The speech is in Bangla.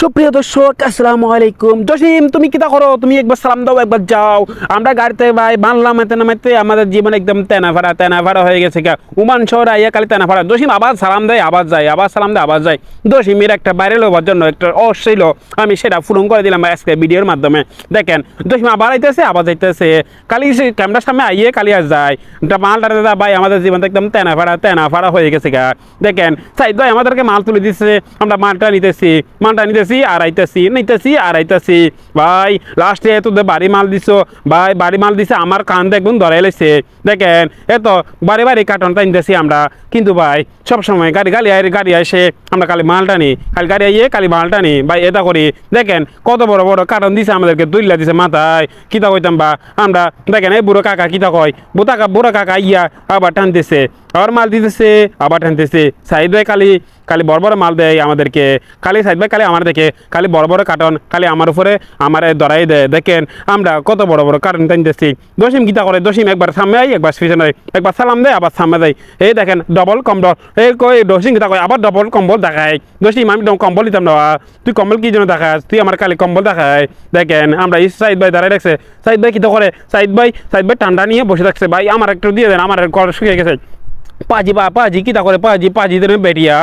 সুপ্রিয় দর্শক, আসসালামু আলাইকুম। জসিম, তুমি কিতা করো? তুমি একবার সালাম দাও, একবার যাও। আমরা গাড়িতে ভাই বানলাম নামাইতে নামাইতে আমাদের জীবন একদম তেনা ফাড়া তেনা ফাড়া হয়ে গেছে গা। উমান শহর আইয়া কালি তেনা ফাড়া জসিম, আবার সালাম দেয়, আবার যায়, আবার সালাম দেয়, আবার যায়। জসিমের একটা বাইরে লোবার জন্য একটা অশ্লীল আমি সেটা ফুলন করে দিলাম আজকে ভিডিওর মাধ্যমে। দেখেন, জসিম আবার আইতেছে, আবার যাইতেছে। কালি সে ক্যামেরার সামনে আইয়ে কালি আর যায়। একটা মালটা দাদা ভাই, আমাদের জীবন একদম তেনা ফাড়া তেনা ফাড়া হয়ে গেছে গা। দেখেন, সাইদ ভাই আমাদেরকে মাল তুলে দিচ্ছে আমরা মালটা নিতেছি মালটা নিতেছি। আর আইতেছি, নিতেছি, আর আইতেছি। ভাই লাস্টে তোদের বাড়ি মাল দিছো। ভাই, বাড়ি মাল দিছে, আমার কান দেখুন ধরাই লাইছে দেখেন এত বাড়ি বাড়ি কার্টনটা নিতেছি আমরা। কিন্তু ভাই সব সময় গাড়ি গাড়ি আয়, গাড়ি আসে আমরা খালি মালটা নিই খালি গাড়ি আইয়ে খালি মালটা নিই ভাই, এটা করি। দেখেন, কত বড় বড় কার্টন দিছে আমাদেরকে, দুইলা দিছে মাথায়। কিতা কইতাম বা, আমরা, দেখেন, এই বুড়ো কাকা কিতা কয়? বুড়া কাকা বুড়ো কাকা ইয়া আবার টানতেছে। আবার মাল দিতেছে, আবার টানতেছে। সাইদ ভাই খালি খালি বড় বড় মাল দেয় আমাদেরকে। কালি সাইদ ভাই কালি আমার দেখে কালি বড় বড় কার্টন কালি আমার উপরে আমার ধরাই দেয়। দেখেন, আমরা কত বড় বড় কার্টন টানতেছি। দশিম গীতা করে, দশিম একবার সামনে আই একবার পিছনে একবার সালাম দেয়, আবার সামনে দেয়। এই দেখেন ডবল কম্বল। এই কই, দশিম গীতা কয় আবার ডবল কম্বল দেখায়। দশিম, আমি কম্বল দিতাম না তুই কম্বল কি জন্য দেখাস? তুই আমার কালি কম্বল দেখায়। দেখেন, আমরা এই সাইদ ভাই দাঁড়াই রাখছে সাইদ ভাই কিতা করে? সাইদ ভাই সাইদ ভাই ঠান্ডা নিয়ে বসে থাকছে। ভাই, আমার একটু দিয়ে দেন, আমার কল শুকিয়ে গেছে। পাজি বা পাজি কিতা করে পাজি পাজি দেন বেরিয়া